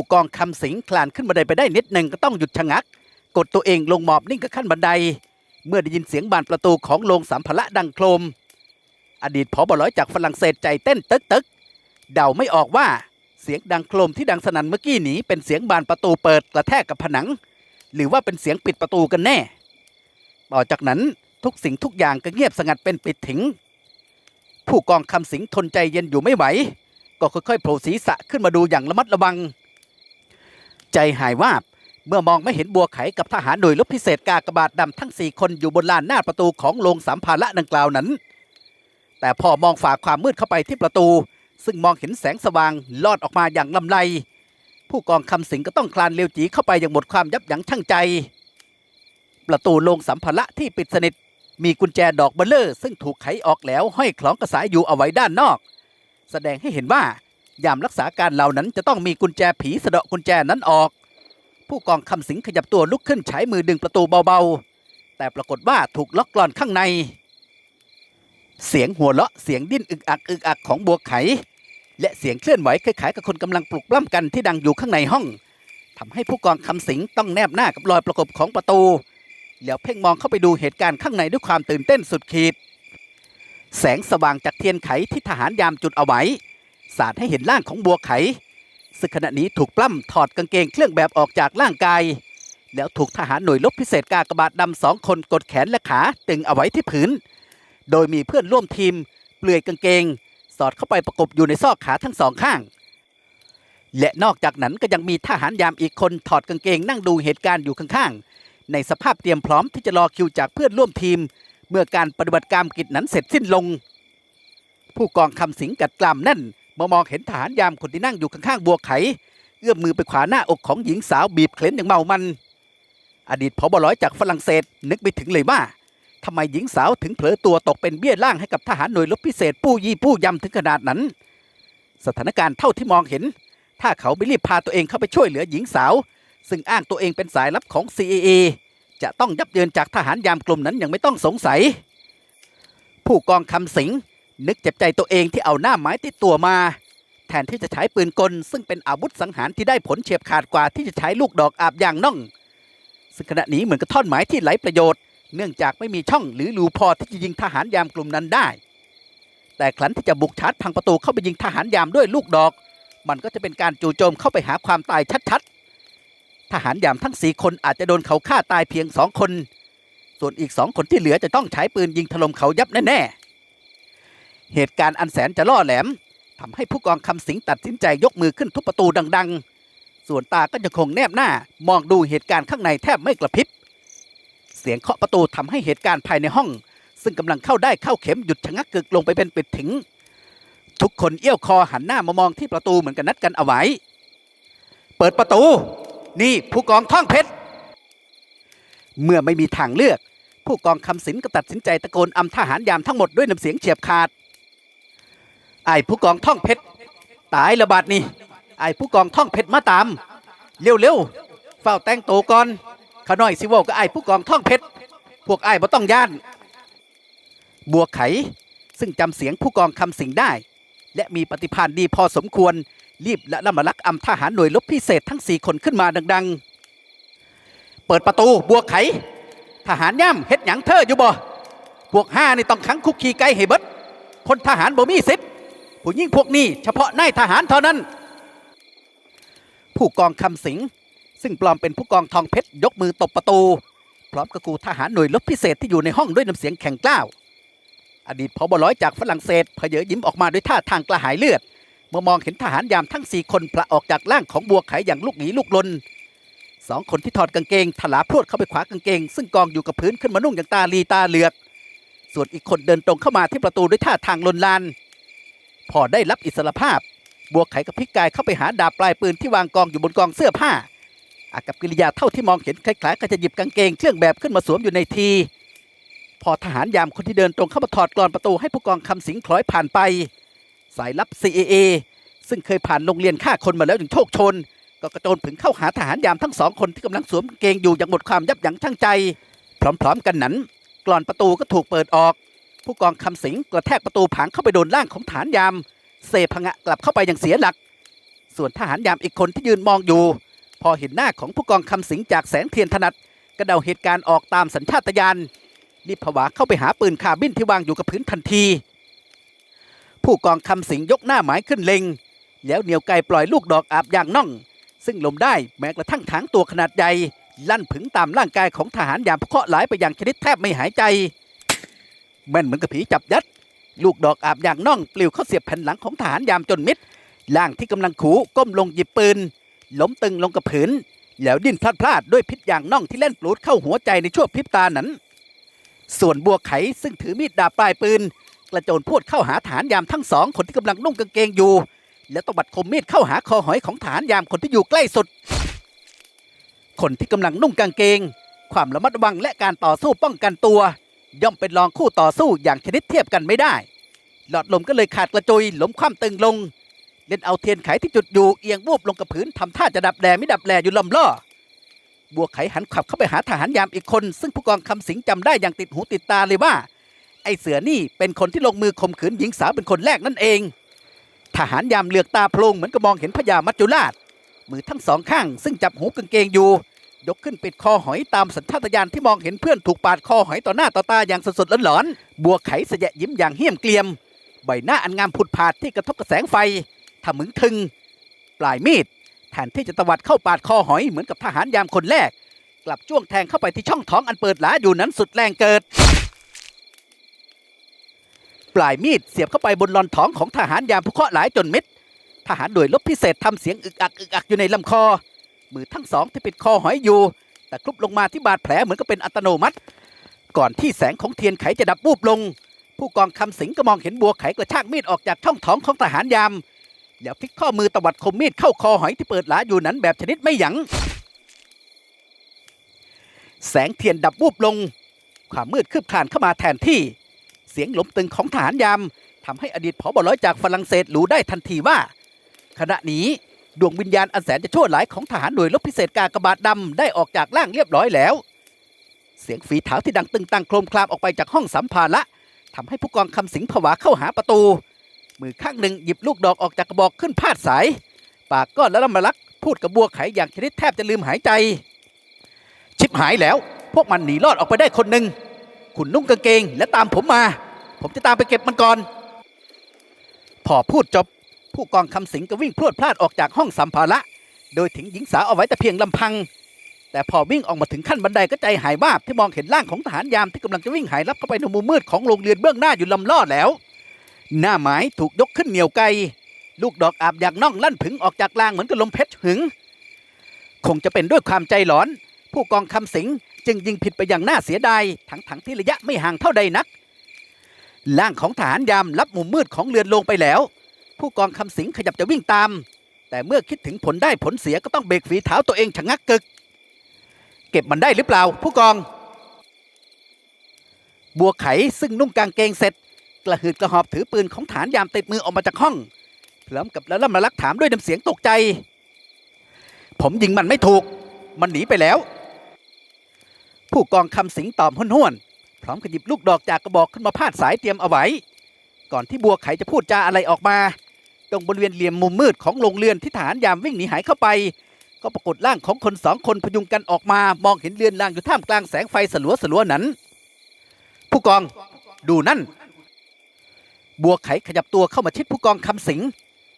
ผู้กองคำสิงคลานขึ้นบันไดไปได้นิดหนึ่งก็ต้องหยุดชะงัก กดตัวเองลงหมอบนิ่งกับขั้นบันได เมื่อได้ยินเสียงบานประตูของโรงสัมภาระดังโครม อดีตผอบร้อยจากฝรั่งเศสใจเต้นตึกตึกเดาไม่ออกว่าเสียงดังโครมที่ดังสนั่นเมื่อกี้นี้เป็นเสียงบานประตูเปิดกระแทกกับผนัง หรือว่าเป็นเสียงปิดประตูกันแน่ ต่อจากนั้นทุกสิ่งทุกอย่างก็เงียบสงัดเป็นปิดถิง ผู้กองคำสิงทนใจเย็นอยู่ไม่ไหว ก็ค่อยๆโผล่ศีรษะขึ้นมาดูอย่างระมัดระวัง ใจหายวาบ เมื่อมองไม่เห็นบัวไขกับทหารหน่วยรบพิเศษกากบาทดำทั้งสี่คนอยู่บนลานหน้าประตูของโรงสามภาระดังกล่าวนั้น แต่พอมองฝ่าความมืดเข้าไปที่ประตู ซึ่งมองเห็นแสงสว่างลอดออกมาอย่างลำไร ผู้กองคำสิงก็ต้องคลานเร็วจีเข้าไปอย่างหมดความยับยั้งชั่งใจ ประตูโรงสัมภาระที่ปิดสนิทมีกุญแจดอกเบลเลอร์ ซึ่งถูกไขออกแล้วห้อยคล้องกระสายอยู่เอาไว้ด้านนอก แสดงให้เห็นว่า ยามรักษาการเหล่านั้นจะต้องมีกุญแจผีสะเดาะกุญแจนั้นออก ผู้กองคำสิงขยับตัวลุกขึ้นใช้มือดึงประตูเบาๆ แต่ปรากฏว่าถูกล็อกกลอนข้างใน เสียงหัวเราะเสียงดิ้นอึกอักอึกอักของบัวไข และเสียงเคลื่อนไหวคล้ายๆกับคนกำลังปลุกปล้ำกันที่ดังอยู่ข้างในห้องทำให้ผู้กองคำสิงต้องแนบหน้ากับรอยประกบของประตู แล้วเพ่งมองเข้าไปดูเหตุการณ์ข้างในด้วยความตื่นเต้นสุดขีด แสงสว่างจากเทียนไขที่ทหารยามจุดเอาไว้ สาดให้เห็นร่างของบัวไขซึ่งขณะนี้ถูกปล้ำถอดกางเกงเครื่องแบบออกจากร่างกาย แล้วถูกทหารหน่วยรบพิเศษกากบาทดำสองคนกดแขนและขาตึงเอาไว้ที่ผืน โดยมีเพื่อนร่วมทีม เปลือยกางเกง สอดเข้าไปประกบอยู่ในซอกขาทั้งสองข้าง และนอกจากนั้นก็ยังมีทหารยามอีกคนถอดกางเกงนั่งดูเหตุการณ์อยู่ข้างๆ ในสภาพเตรียมพร้อมที่จะรอคิวจากเพื่อนร่วมทีม เมื่อการปฏิบัติการกิจนั้นเสร็จสิ้นลง ผู้กองคำสิงกัดกลามแน่น มื่อมองเห็นทหารยามคนที่นั่งอยู่ข้างๆบัวไข เอื้อมมือไปขวาหน้าอกของหญิงสาวบีบเคล้นอย่างเมามัน อดีตผบร้อยจากฝรั่งเศสนึกไม่ถึงเลยว่าทำไมหญิงสาวถึงเผลอตัวตกเป็นเบี้ยล่างให้กับทหารหน่วยรบพิเศษผู้ยี่ผู้ยำถึงขนาดนั้น สถานการณ์เท่าที่มองเห็น ถ้าเขาไม่รีบพาตัวเองเข้าไปช่วยเหลือหญิงสาว ซึ่งอ้างตัวเองเป็นสายลับของ CAA จะต้องยับเยินจากทหารยามกลุ่มนั้นอย่างไม่ต้องสงสัย ผู้กองคำสิง นึกเจ็บใจตัวเองที่เอาหน้าไม้ติดตัวมา แทนที่จะใช้ปืนกล ซึ่งเป็นอาวุธสังหารที่ได้ผลเฉียบขาดกว่าที่จะใช้ลูกดอกอาบอย่างน่อง ซึ่งขณะนี้เหมือนกับท่อนไม้ที่ไหลประโยชน์เนื่องจากไม่มีช่องหรือรูพอที่จะยิงทหารยามกลุ่มนั้นได้ แต่ครั้นที่จะบุกชาร์จพังประตูเข้าไปยิงทหารยามด้วยลูกดอก มันก็จะเป็นการจู่โจมเข้าไปหาความตายชัดๆ ทหารยามทั้งสี่คนอาจจะโดนเขาฆ่าตายเพียงสองคน ส่วนอีกสองคนที่เหลือจะต้องใช้ปืนยิงถล่มเขายับแน่ๆ เหตุการณ์อันแสนจะล่อแหลมทำให้ผู้กองคำสิงตัดสินใจยกมือขึ้นทุบประตูดัง ๆ ส่วนตาก็ยังคงแนบหน้า มองดูเหตุการณ์ข้างในแทบไม่กระพริบ เสียงเคาะประตูทำให้เหตุการณ์ภายในห้อง ซึ่งกำลังเข้าได้เข้าเข็มหยุดชะงักกึกลงไปเป็นปิดถิงทุกคนเอี้ยวคอหันหน้ามามองที่ประตูเหมือนกันนัดกันเอาไว้ เปิดประตู นี่ผู้กองท่องเพชรเมื่อไม่มีทางเลือก ผู้กองคำสินก็ตัดสินใจตะโกนอำทหารยามทั้งหมดด้วยน้ำเสียงเฉียบขาด ไอ้ผู้กองท่องเพชรตายระบาดนี่ไอ้ผู้กองท่องเพชรมาตาม เร็วเร็วๆเฝ้าแต่งตัวก่อนขาน้อยสิว่ากับไอ้ผู้กองท่องเพชรพวกไอ้บ่ต้องย่าน บัวไขซึ่งจำเสียงผู้กองคำสิงได้ และมีปฏิภาณดีพอสมควรรีบและละมาลักอำทหารหน่วยรบพิเศษทั้งสี่คนขึ้นมาดัง ๆ เปิดประตูบัวไข ทหารย่ำเฮ็ดหยังเธออยู่บ่พวกห้านี่ต้องขังคุกคีไกลให้เบิดพลทหารบ่มีสิทธิ์ ผู้ยิ่งพวกนี้เฉพาะนายทหารเท่านั้น ผู้กองคำสิง ซึ่งปลอมเป็นผู้กองทองเพชรยกมือตบประตู พร้อมกับกูทหารหน่วยรบพิเศษที่อยู่ในห้องด้วยน้ำเสียงแข็งกล้าว อดีตพบร้อยจากฝรั่งเศสเพเยอยิ้มออกมาด้วยท่าทางกระหายเลือด เมื่อมองเห็นทหารยามทั้งสี่คนพละออกจากร่างของบัวไขอย่างลูกหนีลูกลนสองคนที่ถอดกางเกงถลาพรวดเข้าไปขวากางเกง ซึ่งกองอยู่กับพื้นขึ้นมานุ่งอย่างตาลีตาเหลือก ส่วนอีกคนเดินตรงเข้ามาที่ประตูด้วยท่าทางลนลาน พอได้รับอิสรภาพ บัวไขกับพิกายเข้าไปหาดาบปลายปืนที่วางกองอยู่บนกองเสื้อผ้า อากับกิริยาเท่าที่มองเห็นคล้ายๆก็จะหยิบกางเกงเครื่องแบบขึ้นมาสวมอยู่ในที พอทหารยามคนที่เดินตรงเข้ามาถอดกรอนประตูให้ผู้กองคำสิงคล้อยผ่านไป สายลับ CAA ซึ่งเคยผ่านโรงเรียนฆ่าคนมาแล้วอย่างโชคชน ก็กระโจนผึ่งเข้าหาทหารยามทั้งสองคนที่กำลังสวมกางเกงอยู่อย่างหมดความยับยั้งชั่งใจ พร้อมๆ กันนั้นกรอนประตูก็ถูกเปิดออก ผู้กองคำสิงกระแทกประตูผางเข้าไปโดนร่างของฐานยาม เซพงะกลับเข้าไปอย่างเสียหลัก ส่วนทหารยามอีกคนที่ยืนมองอยู่ พอเห็นหน้าของผู้กองคำสิงจากแสงเทียนถนัดก็เดาเหตุการณ์ออกตามสัญชาตญาณรีบผวาเข้าไปหาปืนคาบินที่วางอยู่กับพื้นทันที ผู้กองคำสิงยกหน้าหมายขึ้นเล็ง แล้วเหนียวไกปล่อยลูกดอกอาบยางน่อง ซึ่งลมได้แม้กระทั่งถางตัวขนาดใหญ่ลั่นผึงตามร่างกายของทหารยามเคาะห์หลายไปอย่างชนิดแทบไม่หายใจ แม่นเหมือนกับผีจับยัด ลูกดอกอาบยางน่องปลิวเข้าเสียบแผ่นหลังของทหารยามจนมิดร่างที่กำลังขู่ก้มลงหยิบปืนล้มตึงลงกับผืนแล้วดิ้นพลาดพลาดด้วยพิษยางน่องที่เล่นปลูดเข้าหัวใจในช่วงพริบตานั้น ส่วนบัวไขซึ่งถือมีดดาบปลายปืน กระโจนพรวดเข้าหาฐานยามทั้งสองคนที่กำลังนุ่งกางเกงอยู่ แล้วตบัดคมมีดเข้าหาคอหอยของฐานยามคนที่อยู่ใกล้สุด คนที่กำลังนุ่งกางเกง ความระมัดระวังและการต่อสู้ป้องกันตัว ย่อมเป็นรองคู่ต่อสู้อย่างชนิดเทียบกันไม่ได้ หลอดลมก็เลยขาดกระจุยล้มคว่ำตึงลง เล่นเอาเทียนไขที่จุดอยู่เอียงวูบลงกับพื้นทำท่าจะดับแดไม่ดับแลอยู่ลำล่อบัวไขหันขับเข้าไปหาทหารยามอีกคน ซึ่งผู้กองคำสิงจำได้อย่างติดหูติดตาเลยว่า ไอเสือนี่เป็นคนที่ลงมือข่มขืนหญิงสาวเป็นคนแรกนั่นเอง ทหารยามเหลือกตาโพลงเหมือนกับมองเห็นพญามัจจุราชมือทั้งสองข้าง ซึ่งจับหูกางเกงอยู่ ยกขึ้นปิดคอหอยตามสัญชาตญาณที่มองเห็นเพื่อนถูกปาดคอหอยต่อหน้าต่อตาอย่างสดๆหลอนๆบัวไขเสยะยิ้มอย่างเหี้ยมเกลียม ใบหน้าอันงามผุดผาดที่กระทบกับแสงไฟทำมึงทึง ปลายมีดแทนที่จะตวัดเข้าปาดคอหอยเหมือนกับทหารยามคนแรก กลับจ้วงแทงเข้าไปที่ช่องท้องอันเปิดหลาอยู่นั้นสุดแรงเกิด ปลายมีดเสียบเข้าไปบนลอนท้องของทหารยามผู้เคราะห์หลายจนม็ดทหารหน่วยรบพิเศษทำเสียงอึกอักอึกอักอยู่ในลำคอ มือทั้งสองที่ปิดคอหอยอยู่ แต่คลุบลงมาที่บาดแผลเหมือนกับเป็นอัตโนมัติ ก่อนที่แสงของเทียนไขจะดับวูบลง ผู้กองคำสิงก็มองเห็นบัวไขกระชากมีดออกจากช่องท้องของทหารยามแล้วพลิกข้อมือตวัดคมมีดเข้าคอหอยที่เปิดหลาอยู่นั้นแบบชนิดไม่หยัง้งแสงเทียนดับวูบลง ความมืดคืบคลานเข้ามาแทนที่ เสียงหลมตึงของทหารยามทำให้อดีตผบร้อยจากฝรั่งเศสรู้ได้ทันทีว่า ขณะนี้ ดวงวิญญาณอันแสนจะชั่วร้ายของทหารหน่วยรบพิเศษกากบาทดำได้ออกจากร่างเรียบร้อยแล้ว เสียงฝีเท้าที่ดังตึงตังโครมคลามออกไปจากห้องสัมภาระทำให้ผู้กองคำสิงผวาเข้าหาประตู มือข้างหนึ่งหยิบลูกดอกออกจากกระบอกขึ้นพาดสาย ปากก็ละลำละลัก พูดกับบัวไขอย่างชนิดแทบจะลืมหายใจ ชิบหายแล้ว พวกมันหนีรอดออกไปได้คนหนึ่งคุณนุ่งกางเกงและตามผมมา ผมจะตามไปเก็บมันก่อน พอพูดจบ ผู้กองคำสิงก็วิ่งพรวดพลาดออกจากห้องสัมภาระ โดยทิ้งหญิงสาวเอาไว้แต่เพียงลำพัง แต่พอวิ่งออกมาถึงขั้นบันไดก็ใจหายวาบที่มองเห็นร่างของทหารยามที่กำลังจะวิ่งหายลับเข้าไปในมุมมืดของโรงเรือนเบื้องหน้าอยู่ลำล่อแล้ว หน้าไม้ถูกยกขึ้นเหนียวไกลลูกดอกอาบอยากน่องลั่นผึงออกจากลางเหมือนกับลมเพชรหึง คงจะเป็นด้วยความใจหลอน ผู้กองคำสิงจึงยิงผิดไปอย่างน่าเสียดายทั้งๆที่ระยะไม่ห่างเท่าใดนักร่างของทหารยามรับมุมมืดของเรือนลงไปแล้ว ผู้กองคำสิงขยับจะวิ่งตาม แต่เมื่อคิดถึงผลได้ผลเสียก็ต้องเบรกฝีเท้าตัวเองชะงักกึก เก็บมันได้หรือเปล่า ผู้กอง บัวไขซึ่งนุ่งกางเกงเสร็จ กระหืดกระหอบถือปืนของฐานยามติดมือออกมาจากห้องพร้อมกับแล้วล่ำละลักถามด้วยน้ำเสียงตกใจ ผมยิงมันไม่ถูก มันหนีไปแล้ว ผู้กองคำสิงตอบห้วนๆพร้อมกับหยิบลูกดอกจากกระบอกขึ้นมาพาดสายเตรียมเอาไว้ก่อนที่บัวไขจะพูดจาอะไรออกมา ตรงบริเวณเหลี่ยมมุมมืดของโรงเรือนที่ฐานยามวิ่งหนีหายเข้าไป ก็ปรากฏร่างของคนสองคนพยุงกันออกมามองเห็นเรือนร่างอยู่ท่ามกลางแสงไฟสลัวสลัวนั้น ผู้กองดูนั่น บัวไขขยับตัวเข้ามาชิดผู้กองคำสิง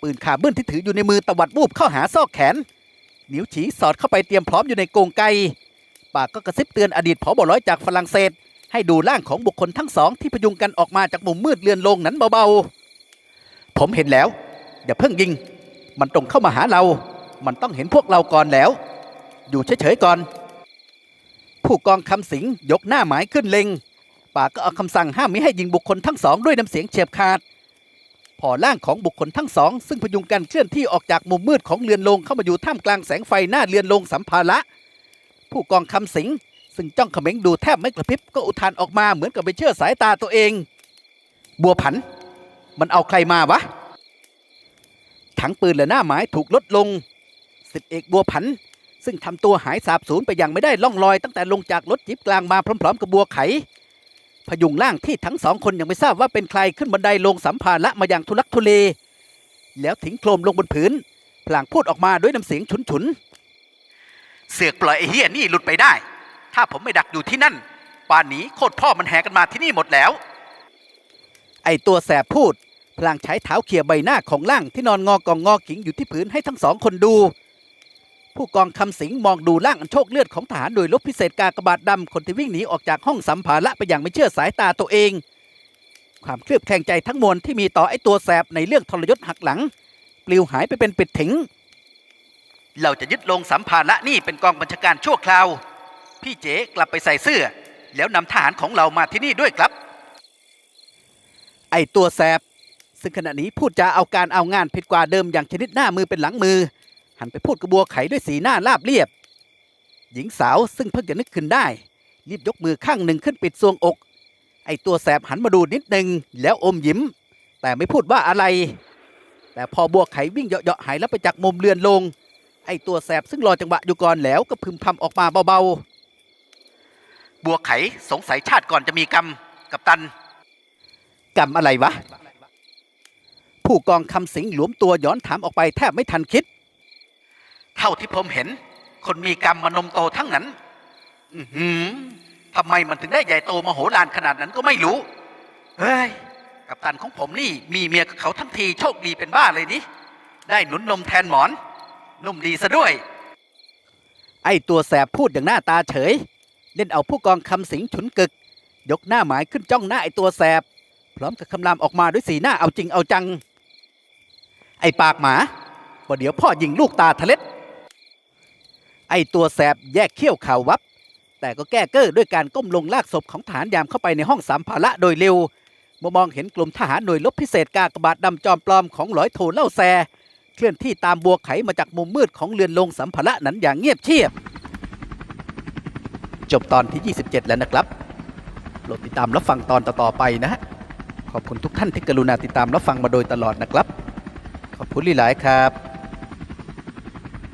ปืนขาเบื้นที่ถืออยู่ในมือตวัดวูบเข้าหาซอกแขน นิ้วฉีสอดเข้าไปเตรียมพร้อมอยู่ในกรงไกปากก็กระซิบเตือนอดีตผอบร้อยจากฝรั่งเศส ให้ดูร่างของบุคคลทั้งสองที่พยุงกันออกมาจากมุมมืดเรือนโลงนั้นเบาๆ ผมเห็นแล้ว อย่าเพิ่งยิง มันตรงเข้ามาหาเรา มันต้องเห็นพวกเราก่อนแล้ว อยู่เฉยๆก่อน ผู้กองคำสิงยกหน้าหมายขึ้นเล็งปากก็เอาคำสั่งห้ามมิให้ยิงบุคคลทั้งสองด้วยน้ำเสียงเฉียบขาด พอร่างของบุคคลทั้งสอง ซึ่งพยุงกันเคลื่อนที่ออกจากมุมมืดของเรือนลงเข้ามาอยู่ท่ามกลางแสงไฟหน้าเรือนลงสัมภาระ ผู้กองคำสิงซึ่งจ้องเขม็งดูแทบไม่กระพริบก็อุทานออกมาเหมือนกับไปเชื่อสายตาตัวเอง บัวผัน มันเอาใครมาวะ ถังปืนและหน้าไม้ถูกลดลงสิบเอกบัวผัน ซึ่งทำตัวหายสาบสูญไปอย่างไม่ได้ล่องลอย ตั้งแต่ลงจากรถจิบกลางมาพร้อมๆ กับบัวไข พยุงร่างที่ทั้งสองคนยังไม่ทราบว่าเป็นใครขึ้นบันไดลงสัมภาระมาอย่างทุลักทุเล แล้วทิ้งโครมลงบนผืนพลางพูดออกมาด้วยน้ำเสียงฉุนๆเสือกปล่อยไอ้เฮียนี่หลุดไปได้ ถ้าผมไม่ดักอยู่ที่นั่น ป่านนี้โคตรพ่อมันแห่กันมาที่นี่หมดแล้ว ไอตัวแสบพูด พลางใช้เท้าเขี่ยใบหน้าของล่างที่นอนงอกองงอขิงอยู่ที่พื้นให้ทั้งสองคนดู ผู้กองคำสิงมองดูร่างอันโชคเลือดของทหารโดยลบพิเศษกากระบาดดำคนที่วิ่งหนีออกจากห้องสัมภาระไปอย่างไม่เชื่อสายตาตัวเอง ความเคลือบแคลงใจทั้งมวลที่มีต่อไอ้ตัวแสบในเรื่องทรยศหักหลัง ปลิวหายไปเป็นปิดถิงเราจะยึดลงสัมภาระนี่เป็นกองบัญชาการชั่วคราว พี่เจ๋กลับไปใส่เสื้อ แล้วนำทหารของเรามาที่นี่ด้วยครับ ไอ้ตัวแสบ ซึ่งขณะนี้พูดจาเอาการเอางานผิดกว่าเดิมอย่างชนิดหน้ามือเป็นหลังมือ หันไปพูดกระบัวไขด้วยสีหน้าราบเรียบ หญิงสาวซึ่งเพิ่งจะนึกขึ้นได้ รีบยกมือข้างหนึ่งขึ้นปิดซวงอก ไอ้ตัวแสบหันมาดูนิดนึงแล้วอมยิ้ม แต่ไม่พูดว่าอะไร แต่พอบัวไขวิ่งเหาะๆหายแล้วไปจากมุมเรือนลง ไอ้ตัวแสบซึ่งรอจังหวะอยู่ก่อนแล้วก็พึมพำออกมาเบาๆ บัวไขสงสัยชาติก่อนจะมีกรรมกับตัน กรรมอะไรวะ ผู้กองคำสิงหลวมตัวย้อนถามออกไปแทบไม่ทันคิด เท่าที่ผมเห็น คนมีกรรมมานมโตทั้งนั้น อือหือทำไมมันถึงได้ใหญ่โตมโหฬารขนาดนั้นก็ไม่รู้ เฮ้ย กับตันของผมนี่มีเมียกับเขาทั้งทีโชคดีเป็นบ้าเลยนี่ ได้หนุนนมแทนหมอน นุ่มดีซะด้วย ไอ้ตัวแสบพูดอย่างหน้าตาเฉย เล่นเอาผู้กองคำสิงฉุนกึก ยกหน้าหมายขึ้นจ้องหน้าไอ้ตัวแสบ พร้อมกับคำรามออกมาด้วยสีหน้าเอาจริงเอาจัง ไอ้ปากหมาว่าเดี๋ยวพ่อยิงลูกตาทะเล็ด ไอ้ตัวแสบแยกเขี้ยวข่าววับ แต่ก็แก้เก้อด้วยการก้มลงลากศพของฐานยามเข้าไปในห้องสามภาระโดยเร็วเมื่อมองเห็นกลุ่มทหารหน่วยรบพิเศษกากบาดดำจอมปลอมของร้อยโทเล่าแซ เคลื่อนที่ตามบัวไขมาจากมุมมืดของเรือนลงสัมภาระนั้นอย่างเงียบเชียบ จบตอนที่ 27 แล้วนะครับโปรดติดตามรับฟังตอนต่อๆไปนะฮะขอบคุณทุกท่านที่กรุณาติดตามรับฟังมาโดยตลอดนะครับ ขอบคุณหลายครับ